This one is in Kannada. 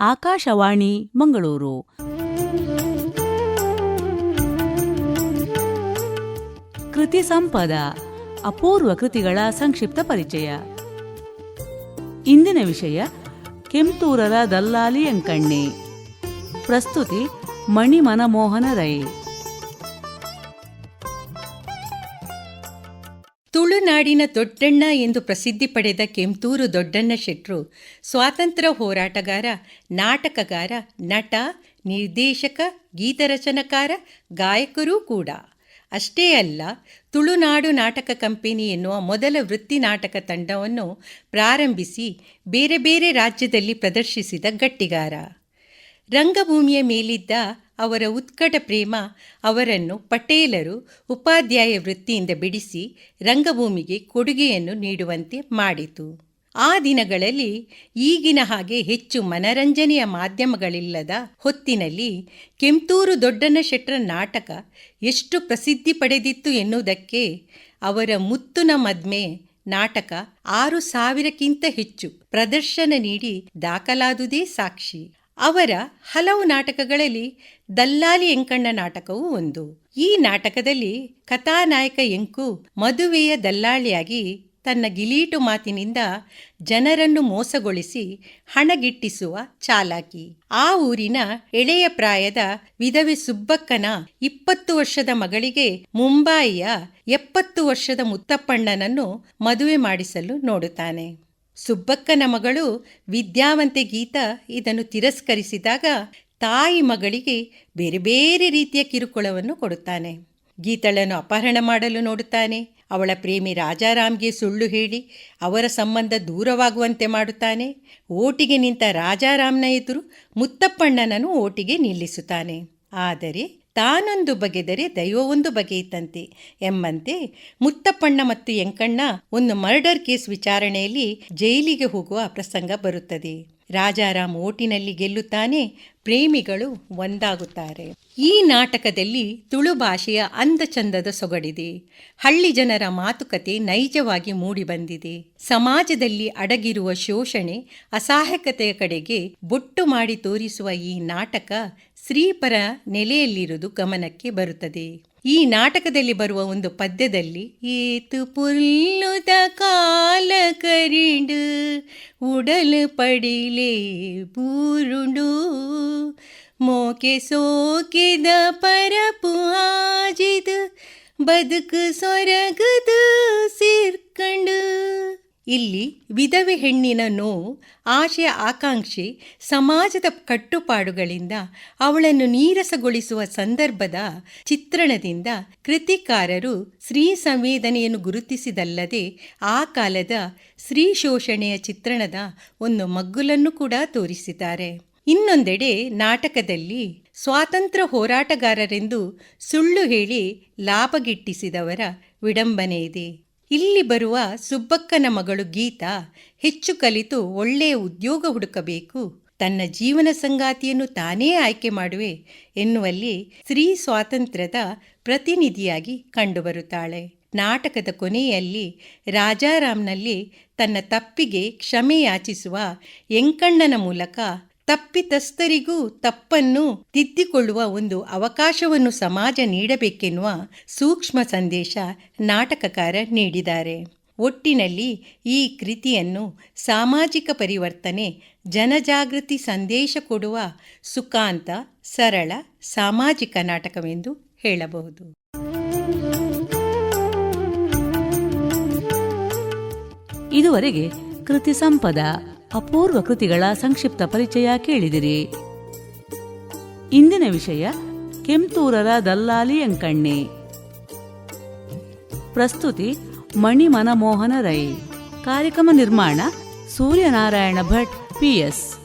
ಆಕಾಶವಾಣಿ, ಮಂಗಳೂರು. ಕೃತಿ ಸಂಪದ, ಅಪೂರ್ವ ಕೃತಿಗಳ ಸಂಕ್ಷಿಪ್ತ ಪರಿಚಯ. ಇಂದಿನ ವಿಷಯ ಕೆಂತೂರರ ದಲ್ಲಾಲಿ ಎಂಕಣ್ಣಿ ಪ್ರಸ್ತುತಿ ಮಣಿ ಮನಮೋಹನ ರೈ. ತುಳುನಾಡಿನ ದೊಡ್ಡಣ್ಣ ಎಂದು ಪ್ರಸಿದ್ಧಿ ಪಡೆದ ಕೆಂತೂರು ದೊಡ್ಡಣ್ಣ ಶೆಟ್ರು, ಸ್ವಾತಂತ್ರ್ಯ ಹೋರಾಟಗಾರ, ನಾಟಕಗಾರ, ನಟ, ನಿರ್ದೇಶಕ, ಗೀತರಚನಕಾರ, ಗಾಯಕರೂ ಕೂಡ. ಅಷ್ಟೇ ಅಲ್ಲ, ತುಳುನಾಡು ನಾಟಕ ಕಂಪನಿ ಎನ್ನುವ ಮೊದಲ ವೃತ್ತಿ ನಾಟಕ ತಂಡವನ್ನು ಪ್ರಾರಂಭಿಸಿ ಬೇರೆ ಬೇರೆ ರಾಜ್ಯದಲ್ಲಿ ಪ್ರದರ್ಶಿಸಿದ ಗಟ್ಟಿಗಾರ. ರಂಗಭೂಮಿಯ ಮೇಲಿದ್ದ ಅವರ ಉತ್ಕಟ ಪ್ರೇಮ ಅವರನ್ನು ಪಟೇಲರು ಉಪಾಧ್ಯಾಯ ವೃತ್ತಿಯಿಂದ ಬಿಡಿಸಿ ರಂಗಭೂಮಿಗೆ ಕೊಡುಗೆಯನ್ನು ನೀಡುವಂತೆ ಮಾಡಿತು. ಆ ದಿನಗಳಲ್ಲಿ ಈಗಿನ ಹಾಗೆ ಹೆಚ್ಚು ಮನರಂಜನೆಯ ಮಾಧ್ಯಮಗಳಿಲ್ಲದ ಹೊತ್ತಿನಲ್ಲಿ ಕೆಂತೂರು ದೊಡ್ಡನ ಶೆಟ್ಟರ ನಾಟಕ ಎಷ್ಟು ಪ್ರಸಿದ್ಧಿ ಪಡೆದಿತ್ತು ಎನ್ನುವುದಕ್ಕೆ ಅವರ ಮುತ್ತುನ ಮದ್ಮೆ ನಾಟಕ ಆರು ಸಾವಿರಕ್ಕಿಂತ ಹೆಚ್ಚು ಪ್ರದರ್ಶನ ನೀಡಿ ದಾಖಲಾದುದೇ ಸಾಕ್ಷಿ. ಅವರ ಹಲವು ನಾಟಕಗಳಲ್ಲಿ ದಲ್ಲಾಲಿ ಎಂಕಣ್ಣ ನಾಟಕವೂ ಒಂದು. ಈ ನಾಟಕದಲ್ಲಿ ಕಥಾನಾಯಕ ಎಂಕು ಮದುವೆಯ ದಲ್ಲಾಳಿಯಾಗಿ ತನ್ನ ಗಿಲೀಟು ಮಾತಿನಿಂದ ಜನರನ್ನು ಮೋಸಗೊಳಿಸಿ ಹಣಗಿಟ್ಟಿಸುವ ಚಾಲಾಕಿ. ಆ ಊರಿನ ಎಳೆಯ ಪ್ರಾಯದ ವಿಧವೆ ಸುಬ್ಬಕ್ಕನ ಇಪ್ಪತ್ತು ವರ್ಷದ ಮಗಳಿಗೆ ಮುಂಬಾಯಿಯ ಎಪ್ಪತ್ತು ವರ್ಷದ ಮುತ್ತಪ್ಪಣ್ಣನನ್ನು ಮದುವೆ ಮಾಡಿಸಲು ನೋಡುತ್ತಾನೆ. ಸುಬ್ಬಕ್ಕನ ಮಗಳು ವಿದ್ಯಾವಂತೆ ಗೀತಾ ಇದನ್ನು ತಿರಸ್ಕರಿಸಿದಾಗ ತಾಯಿ ಮಗಳಿಗೆ ಬೇರೆ ಬೇರೆ ರೀತಿಯ ಕಿರುಕುಳವನ್ನು ಕೊಡುತ್ತಾನೆ. ಗೀತಳನ್ನು ಅಪಹರಣ ಮಾಡಲು ನೋಡುತ್ತಾನೆ. ಅವಳ ಪ್ರೇಮಿ ರಾಜಾರಾಮ್ಗೆ ಸುಳ್ಳು ಹೇಳಿ ಅವರ ಸಂಬಂಧ ದೂರವಾಗುವಂತೆ ಮಾಡುತ್ತಾನೆ. ಓಟಿಗೆ ನಿಂತ ರಾಜಾರಾಮ್ನ ಎದುರು ಮುತ್ತಪ್ಪಣ್ಣನನ್ನು ಓಟಿಗೆ ನಿಲ್ಲಿಸುತ್ತಾನೆ. ಆದರೆ ತಾನೊಂದು ಬಗೆದರೆ ದೈವವೊಂದು ಬಗೆಯಿತಂತೆ ಎಂಬಂತೆ ಮುತ್ತಪ್ಪಣ್ಣ ಮತ್ತು ಎಂಕಣ್ಣ ಒಂದು ಮರ್ಡರ್ ಕೇಸ್ ವಿಚಾರಣೆಯಲ್ಲಿ ಜೈಲಿಗೆ ಹೋಗುವ ಪ್ರಸಂಗ ಬರುತ್ತದೆ. ರಾಜಾರಾಮ್ ಓಟಿನಲ್ಲಿ ಗೆಲ್ಲುತ್ತಾನೆ, ಪ್ರೇಮಿಗಳು ಒಂದಾಗುತ್ತಾರೆ. ಈ ನಾಟಕದಲ್ಲಿ ತುಳು ಭಾಷೆಯ ಅಂದಚಂದದ ಸೊಗಡಿದೆ. ಹಳ್ಳಿ ಜನರ ಮಾತುಕತೆ ನೈಜವಾಗಿ ಮೂಡಿಬಂದಿದೆ. ಸಮಾಜದಲ್ಲಿ ಅಡಗಿರುವ ಶೋಷಣೆ, ಅಸಹಾಯಕತೆಯ ಕಡೆಗೆ ಬೊಟ್ಟು ಮಾಡಿ ತೋರಿಸುವ ಈ ನಾಟಕ ಸ್ತ್ರೀಪರ ನೆಲೆಯಲ್ಲಿರುವುದು ಗಮನಕ್ಕೆ ಬರುತ್ತದೆ. ಈ ನಾಟಕದಲ್ಲಿ ಬರುವ ಒಂದು ಪದ್ಯದಲ್ಲಿ, ಏತು ಪುಲ್ಲುದ ಕಾಲ ಕರಿಂಡು ഉടൽ പടിലേ പൂരുണ്ടു. മോക്കെ സോക്കിത പരപ്പു ആജിത്. ബതുക്ക് സ്വരകത് സിർക്കണ്ട്. ಇಲ್ಲಿ ವಿಧವೆ ಹೆಣ್ಣಿನ ನೋವು, ಆಶಯ ಆಕಾಂಕ್ಷೆ, ಸಮಾಜದ ಕಟ್ಟುಪಾಡುಗಳಿಂದ ಅವಳನ್ನು ನೀರಸಗೊಳಿಸುವ ಸಂದರ್ಭದ ಚಿತ್ರಣದಿಂದ ಕೃತಿಕಾರರು ಸ್ತ್ರೀ ಸಂವೇದನೆಯನ್ನು ಗುರುತಿಸಿದಲ್ಲದೆ ಆ ಕಾಲದ ಸ್ತ್ರೀ ಶೋಷಣೆಯ ಚಿತ್ರಣದ ಒಂದು ಮಗ್ಗುಲನ್ನು ಕೂಡ ತೋರಿಸಿದ್ದಾರೆ. ಇನ್ನೊಂದೆಡೆ ನಾಟಕದಲ್ಲಿ ಸ್ವಾತಂತ್ರ್ಯ ಹೋರಾಟಗಾರರೆಂದು ಸುಳ್ಳು ಹೇಳಿ ಲಾಭಗಿಟ್ಟಿಸಿದವರ ವಿಡಂಬನೆ ಇದೆ. ಇಲ್ಲಿ ಬರುವ ಸುಬ್ಬಕ್ಕನ ಮಗಳು ಗೀತಾ ಹೆಚ್ಚು ಕಲಿತು ಒಳ್ಳೆಯ ಉದ್ಯೋಗ ಹುಡುಕಬೇಕು. ತನ್ನ ಜೀವನ ಸಂಗಾತಿಯನ್ನು ತಾನೇ ಆಯ್ಕೆ ಮಾಡುವೆ ಎನ್ನುವಲ್ಲಿ ಸ್ತ್ರೀ ಸ್ವಾತಂತ್ರ್ಯದ ಪ್ರತಿನಿಧಿಯಾಗಿ ಕಂಡುಬರುತ್ತಾಳೆ. ನಾಟಕದ ಕೊನೆಯಲ್ಲಿ ರಾಜಾರಾಮ್ನಲ್ಲಿ ತನ್ನ ತಪ್ಪಿಗೆ ಕ್ಷಮೆ ಯಾಚಿಸುವ ಎಂಕಣ್ಣನ ಮೂಲಕ ತಪ್ಪಿತಸ್ಥರಿಗೂ ತಪ್ಪನ್ನು ತಿದ್ದಿಕೊಳ್ಳುವ ಒಂದು ಅವಕಾಶವನ್ನು ಸಮಾಜ ನೀಡಬೇಕೆನ್ನುವ ಸೂಕ್ಷ್ಮ ಸಂದೇಶ ನಾಟಕಕಾರ ನೀಡಿದ್ದಾರೆ. ಒಟ್ಟಿನಲ್ಲಿ ಈ ಕೃತಿಯನ್ನು ಸಾಮಾಜಿಕ ಪರಿವರ್ತನೆ, ಜನಜಾಗೃತಿ ಸಂದೇಶ ಕೊಡುವ ಸುಖಾಂತ, ಸರಳ, ಸಾಮಾಜಿಕ ನಾಟಕವೆಂದು ಹೇಳಬಹುದು. ಇದುವರೆಗೆ ಕೃತಿ ಸಂಪದ ಅಪೂರ್ವ ಕೃತಿಗಳ ಸಂಕ್ಷಿಪ್ತ ಪರಿಚಯ ಕೇಳಿದಿರಿ. ಇಂದಿನ ವಿಷಯ ಕೆಂತೂರರ ದಲ್ಲಾಲಿ ಎಂಕಣ್ಣೆ ಪ್ರಸ್ತುತಿ ಮಣಿ ಮನಮೋಹನ ರೈ. ಕಾರ್ಯಕ್ರಮ ನಿರ್ಮಾಣ ಸೂರ್ಯನಾರಾಯಣ ಭಟ್ ಪಿಎಸ್